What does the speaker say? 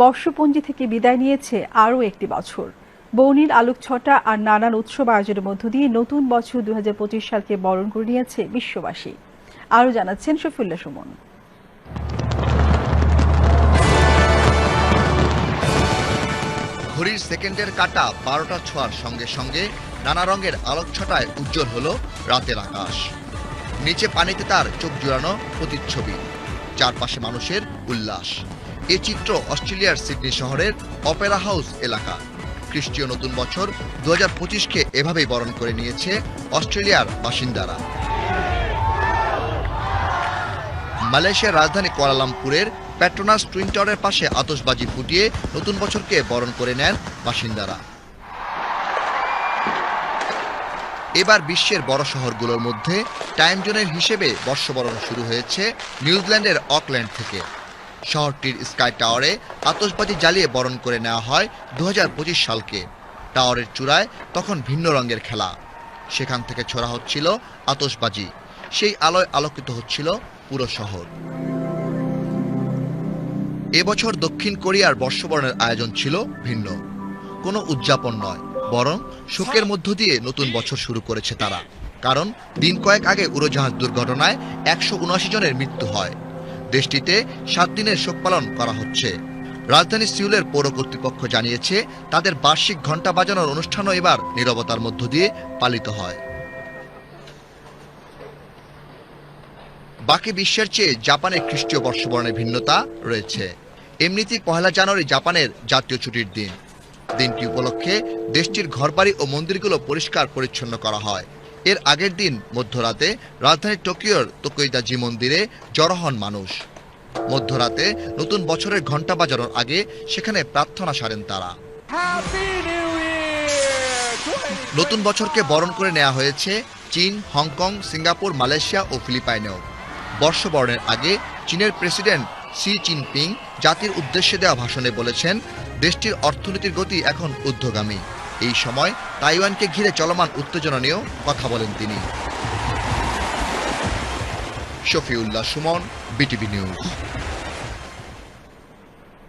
বর্ষপঞ্জি থেকে বিদায় নিয়েছে আরও একটি বছর। বৌনির আলোক ছটা আর নানান উৎসব আয়োজনের মধ্য দিয়ে নতুন বছর দুহাজার পঁচিশ সালকে বরণ করে নিয়েছে বিশ্ববাসী। আরও জানাচ্ছেন শফিউল্লাহ সুমন। ঘড়ির সেকেন্ডের কাটা বারোটা ছোঁয়ার সঙ্গে সঙ্গে নানা রঙের আলোকছটায় উজ্জ্বল হলো রাতের আকাশ। নিচে পানিতে তার চোখ জুড়ানো প্রতিচ্ছবি। চারপাশে মানুষের উল্লাস। এ চিত্র অস্ট্রেলিয়ার সিডনি শহরের অপেরা হাউস এলাকা। খ্রিস্টীয় নতুন বছর দু হাজার পঁচিশকে এভাবেই বরণ করে নিয়েছে অস্ট্রেলিয়ার বাসিন্দারা। মালয়েশিয়ার রাজধানী কুয়ালালামপুরের প্যাট্রোনাস টুইন টাওয়ারের পাশে আতশবাজি ফুটিয়ে নতুন বছরকে বরণ করে নেন বাসিন্দারা। এবার বিশ্বের বড় শহরগুলোর মধ্যে টাইম জোনের হিসেবে বর্ষবরণ শুরু হয়েছে নিউজিল্যান্ডের অকল্যান্ড থেকে। শহরটির স্কাই টাওয়ারে আতশবাজি জ্বালিয়ে বরণ করে নেওয়া হয় দু হাজার পঁচিশ সালকে। টাওয়ারের চূড়ায় তখন ভিন্ন রঙের খেলা। সেখান থেকে ছোড়া হচ্ছিল আতশবাজি। সেই আলোয় আলোকিত হচ্ছিল পুরো শহর। এবছর দক্ষিণ কোরিয়ার বর্ষবরণের আয়োজন ছিল ভিন্ন। কোনো উদযাপন নয়, বরং শোকের মধ্য দিয়ে নতুন বছর শুরু করেছে তারা। কারণ দিন কয়েক আগে উড়োজাহাজ দুর্ঘটনায় একশো উনআশি জনের মৃত্যু হয়। দেশটিতে সাত দিনের শোক পালন করা হচ্ছে। রাজধানী সিউলের পৌর কর্তৃপক্ষ জানিয়েছে, তাদের বার্ষিক ঘণ্টা বাজানোর অনুষ্ঠানও এবার নীরবতার মধ্য দিয়ে পালিত হয়। বাকি বিশ্বের চেয়ে জাপানের খ্রিস্টীয় বর্ষবরণের ভিন্নতা রয়েছে। এমনিতেই পহেলা জানুয়ারি জাপানের জাতীয় ছুটির দিন। দিনটি উপলক্ষে দেশটির ঘরবাড়ি ও মন্দিরগুলো পরিষ্কার পরিচ্ছন্ন করা হয়। এর আগের দিন মধ্যরাতে রাজধানী টোকিওর তোকইদাজি মন্দিরে জড়ো হন মানুষ। মধ্যরাতে নতুন বছরের ঘণ্টা বাজানোর আগে সেখানে প্রার্থনা সারেন তারা। নতুন বছরকে বরণ করে নেওয়া হয়েছে চীন হংকং সিঙ্গাপুর মালয়েশিয়া ও ফিলিপাইনেও। বর্ষবরণের আগে চীনের প্রেসিডেন্ট শি জিনপিং জাতির উদ্দেশ্যে দেওয়া ভাষণে বলেছেন দেশটির অর্থনীতির গতি এখন ঊর্ধ্বগামী। এই সময় তাইওয়ানকে ঘিরে চলমান উত্তেজনা নিয়েও কথা বলেন তিনি। Shafiullah Suman BTV news.